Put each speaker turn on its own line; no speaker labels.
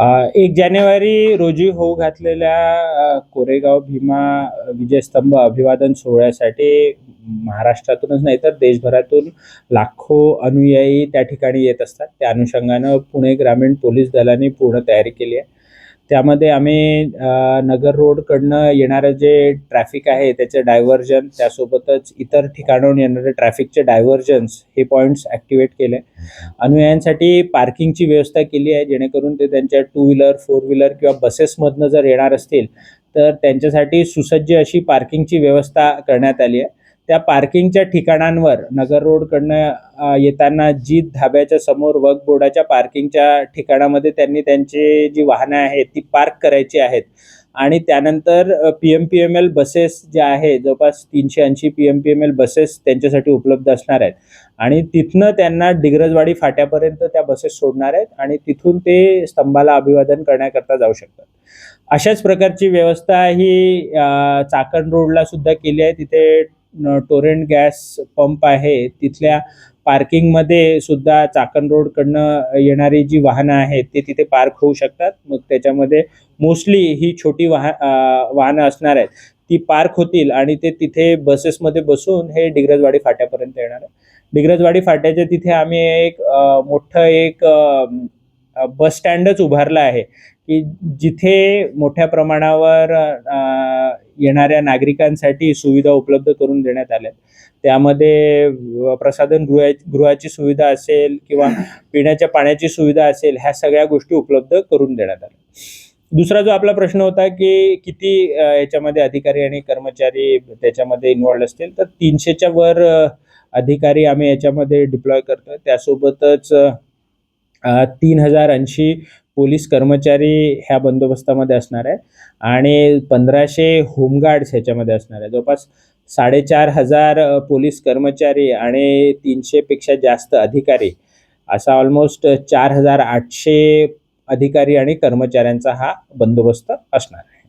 एक जानेवारी रोजी होऊ घातलेल्या कोरेगाव भीमा विजयस्तंभ अभिवादन सोहळ्यासाठी महाराष्ट्रातूनच नाही तर देशभरातून लाखो अनुयायी त्या ठिकाणी येत असतात. त्या अनुषंगानं पुणे ग्रामीण पोलीस दलाने पूर्ण तयारी केली आहे. त्यामध्ये आम्ही नगर रोडकडनं येणारं जे ट्रॅफिक आहे त्याचं डायव्हर्जन त्यासोबतच इतर ठिकाणाहून येणारे ट्रॅफिकचे डायव्हर्जन्स हे पॉईंट्स ॲक्टिवेट केले. अनुयायांसाठी पार्किंगची व्यवस्था केली आहे जेणेकरून ते त्यांच्या टू व्हीलर फोर व्हीलर किंवा बसेसमधनं जर येणार असतील तर त्यांच्यासाठी सुसज्ज अशी पार्किंगची व्यवस्था करण्यात आली आहे. त्या पार्किंगच्या ठिकाणांवर नगर रोडकडनं येताना जीत धाब्याच्या समोर वक बोर्डाच्या पार्किंगच्या ठिकाणामध्ये त्यांनी त्यांची जी वाहनं आहेत ती पार्क करायची आहेत. आणि त्यानंतर P M P M L buses ज्या आहेत जवळपास तीनशे ऐंशी P M P M L buses त्यांच्यासाठी उपलब्ध असणार आहेत. आणि तिथनं त्यांना डिग्रजवाडी फाट्यापर्यंत त्या बसेस सोडणार आहेत आणि तिथून ते स्तंभाला अभिवादन करण्याकरता जाऊ शकतात. अशाच प्रकारची व्यवस्था ही चाकण रोडला सुद्धा केली आहे. तिथे टोरेंट गॅस पंप आहे तिथल्या पार्किंगमध्ये सुद्धा चाकण रोडकडनं येणारी जी वाहनं आहेत ते तिथे पार्क होऊ शकतात. मग त्याच्यामध्ये मोस्टली ही छोटी वाह वाहनं असणार आहेत. ती पार्क होतील आणि ते तिथे बसेसमध्ये बसून हे डिग्रजवाडी फाट्यापर्यंत येणार आहे डिग्रजवाडी फाट्याच्या तिथे आम्ही एक मोठं एक आ, बस स्टँडच उभारला आहे की जिथे मोठ्या प्रमाणावर येणाऱ्या नागरिकांसाठी सुविधा उपलब्ध करून देण्यात आल्या. त्यामध्ये प्रसाधन गृहाची सुविधा असेल किंवा पिण्याच्या पाण्याची सुविधा असेल ह्या सगळ्या गोष्टी उपलब्ध करून देण्यात आल्या. दुसरा जो आपला प्रश्न होता की किती याच्यामध्ये अधिकारी आणि कर्मचारी त्याच्यामध्ये इन्वॉल्ड असतील तर तीनशेच्या वर अधिकारी आम्ही याच्यामध्ये डिप्लॉय करतो त्यासोबतच तीन हजार ऐंशी पोलीस कर्मचारी ह्या बंदोबस्तामध्ये असणार आहे आणि पंधराशे होमगार्ड्स ह्याच्यामध्ये असणार आहे. जवळपास साडेचार हजार पोलीस कर्मचारी आणि तीनशेपेक्षा जास्त अधिकारी असा ऑलमोस्ट चार हजार आठशे अधिकारी आणि कर्मचाऱ्यांचा हा बंदोबस्त असणार आहे.